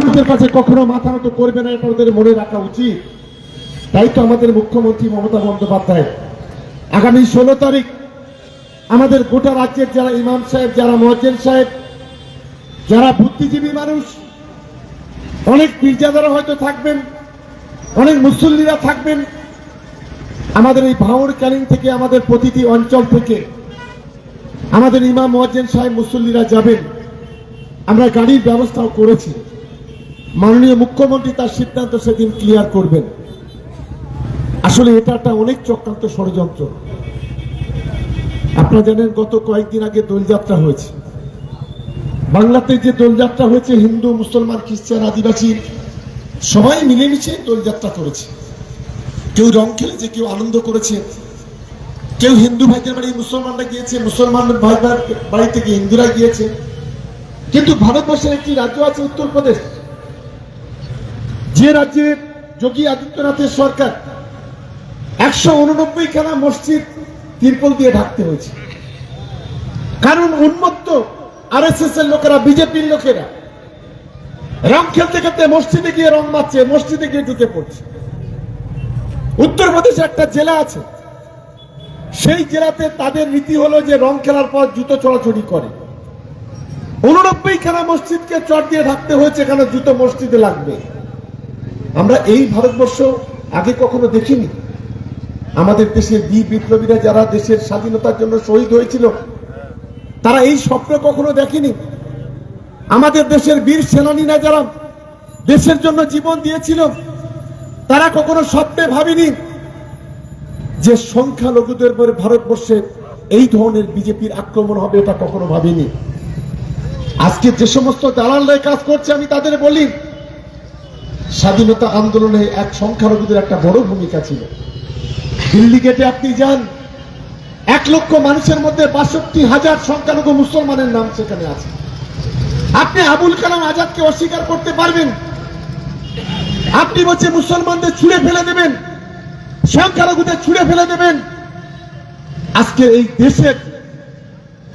আপনাদের কাছে কখনো মাথা মতো করবে না, এটা ওদের মনে রাখা উচিত। তাই তো আমাদের মুখ্যমন্ত্রী মমতা বন্দ্যোপাধ্যায়, আগামী ষোলো তারিখ আমাদের গোটা রাজ্যের যারা ইমাম সাহেব, যারা মহাজেন সাহেব, যারা বুদ্ধিজীবী মানুষ, অনেক পীরজাদারা হয়তো থাকবেন, অনেক মুসল্লিরা থাকবেন। আমাদের এই ভাঙড় ক্যানিং থেকে আমাদের প্রতিটি অঞ্চল থেকে আমাদের ইমাম মহাজেন সাহেব, মুসল্লিরা যাবেন। আমরা গাড়ির ব্যবস্থাও করেছি। মাননীয় মুখ্যমন্ত্রী তার সিদ্ধান্ত সেদিন ক্লিয়ার করবেন। আসলে এটা একটা অনেক চক্রান্ত ষড়যন্ত্র। আপনারা জানেন, গত কয়েকদিন আগে দোলযাত্রা হয়েছে। বাংলাতে যে দোলযাত্রা হয়েছে, হিন্দু, মুসলমান, খ্রিস্টান, আদিবাসী, সবাই মিলেমিশে দোলযাত্রা করেছে। কেউ রং খেলেছে, কেউ আনন্দ করেছে। কেউ হিন্দু ভাইদের বাড়ি মুসলমানরা গিয়েছে, মুসলমান ভাই বাড়ি থেকে হিন্দুরা গিয়েছে। কিন্তু ভারতবর্ষের একটি রাজ্য আছে, উত্তরপ্রদেশ। যে রাজ্যে যোগী আদিত্যনাথের সরকার একশো উননব্বই খানা মসজিদ তিরপল দিয়ে ঢাকতে হয়েছে। কারণ উন্মত্ত আর এর লোকেরা, বিজেপির লোকেরা রং খেলতে খেলতে মসজিদে গিয়ে রং মারছে, মসজিদে গিয়ে ঢুকে পড়ছে। উত্তরপ্রদেশে একটা জেলা আছে, সেই জেলাতে তাদের রীতি হলো যে রং খেলার পর জুতো চড়াচড়ি করে। উননব্বই খানা মসজিদকে চট দিয়ে ঢাকতে হয়েছে কেন জুতো মসজিদে লাগবে। আমরা এই ভারতবর্ষ আগে কখনো দেখিনি। আমাদের দেশের বীর বিপ্লবীরা যারা দেশের স্বাধীনতার জন্য শহীদ হয়েছিল, তারা এই স্বপ্ন কখনো দেখেনি। আমাদের দেশের বীর সেনানীরা যারা দেশের জন্য জীবন দিয়েছিল, তারা কখনো স্বপ্নে ভাবেনি যে সংখ্যালঘুদের উপরে ভারতবর্ষে এই ধরনের বিজেপির আক্রমণ হবে এটা কখনো ভাবিনি। আজকে যে সমস্ত দালালরা কাজ করছে, আমি তাদের বলি স্বাধীনতা আন্দোলনে এক সংখ্যালঘুদের একটা বড় ভূমিকা ছিল। দিল্লি গেটে আপনি যান, এক লক্ষ মানুষের মধ্যে বাষট্টি হাজার সংখ্যালঘু মুসলমানের নাম সেখানে আছে। আপনি আবুল কালাম আজাদকে অস্বীকার করতে পারবেন। আপনি বলছে মুসলমানদের ছুঁড়ে ফেলে দেবেন, সংখ্যালঘুদের ছুঁড়ে ফেলে দেবেন। আজকে এই দেশের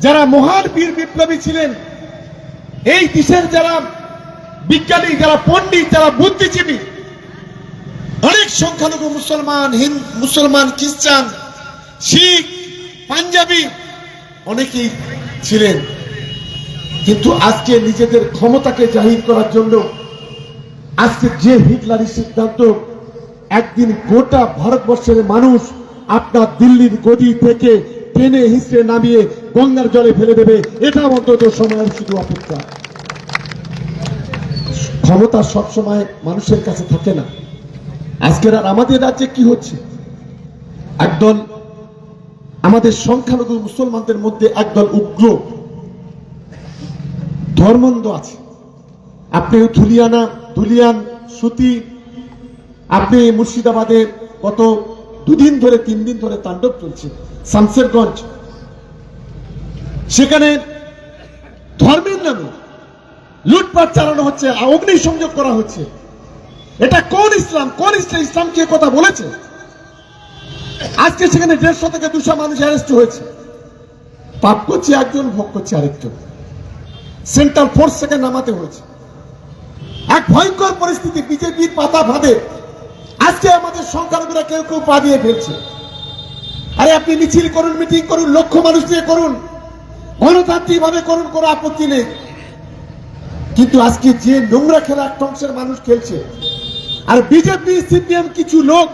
যারা মহান বীর বিপ্লবী ছিলেন, এই দেশের যারা বিজ্ঞানী, যারা পণ্ডিত, যারা বুদ্ধিজীবী, অনেক সংখ্যালঘু মুসলমান হিন্দু মুসলমান, খ্রিস্টান, শিখ, পাঞ্জাবি, অনেকেই ছিলেন। কিন্তু আজকে নিজেদের ক্ষমতাকে জাহির করার জন্য আজকে যে হিটলারি সিদ্ধান্ত, একদিন গোটা ভারতবর্ষের মানুষ আপনার দিল্লির গদি থেকে টেনে হিসড়ে নামিয়ে গঙ্গার জলে ফেলে দেবে এটা অন্তত সময়ের শুধু অপেক্ষা। ক্ষমতা সবসময় মানুষের কাছে থাকে না। আজকের আর আমাদের রাজ্যে কি হচ্ছে? একদল আমাদের সংখ্যালঘু মুসলমানদের মধ্যে একদল উগ্র ধর্মন্দ আছে। আপনি ধুলিয়ানা, ধুলিয়ান, সুতি, আপনি মুর্শিদাবাদে গত দুদিন ধরে, তিন দিন ধরে তাণ্ডব চলছে, শামসেরগঞ্জ। সেখানে ধর্মের নামে লুটপাট চালানো হচ্ছে অগ্নি সংযোগ করা হচ্ছে। এটা কোন ইসলাম? কোন ইসলাম ইসলাম কি কথা বলেছে? আজকে সেখানে দেড়শো থেকে দুশো মানুষ অ্যারেস্ট হয়েছে। পাপ করছে একজন, ভোগ করছে আরেকজন। সেন্ট্রাল ফোর্স থেকে নামাতে হয়েছে। এক ভয়ঙ্কর পরিস্থিতি, বিজেপির পাতা ভাবে আজকে আমাদের সংখ্যালঘুরা কেউ কেউ পা দিয়ে ফেলছে। আরে আপনি মিছিল করুন, মিটিং করুন, লক্ষ মানুষ দিয়ে করুন। গণতান্ত্রিক ভাবে করুন, কোনো আপত্তি নেই। কিন্তু আজকে যে নোংরা খেলা একটা অংশের মানুষ খেলছে, আর বিজেপি, সিপিএম কিছু লোক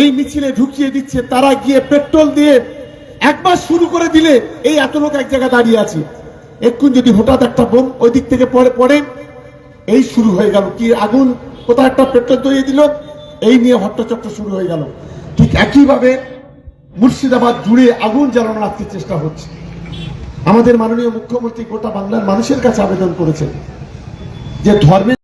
এই মিছিলে ঢুকিয়ে দিচ্ছে, তারা গিয়ে পেট্রোল দিয়ে একবার শুরু করে দিলে এই এত লোক এক জায়গায় দাঁড়িয়ে আছে। এক্ষুন যদি হঠাৎ একটা বোম ওই দিক থেকে পড়ে পড়ে, এই শুরু হয়ে গেল। কি আগুন, কোথাও একটা পেট্রোল ধরিয়ে দিল, এই নিয়ে হট্টচক্র শুরু হয়ে গেল। ঠিক একইভাবে মুর্শিদাবাদ জুড়ে আগুন জ্বালানোর আজকে চেষ্টা হচ্ছে। আমাদের মাননীয় মুখ্যমন্ত্রী গোটা বাংলার মানুষের কাছে আবেদন করেছেন যে ধর্মের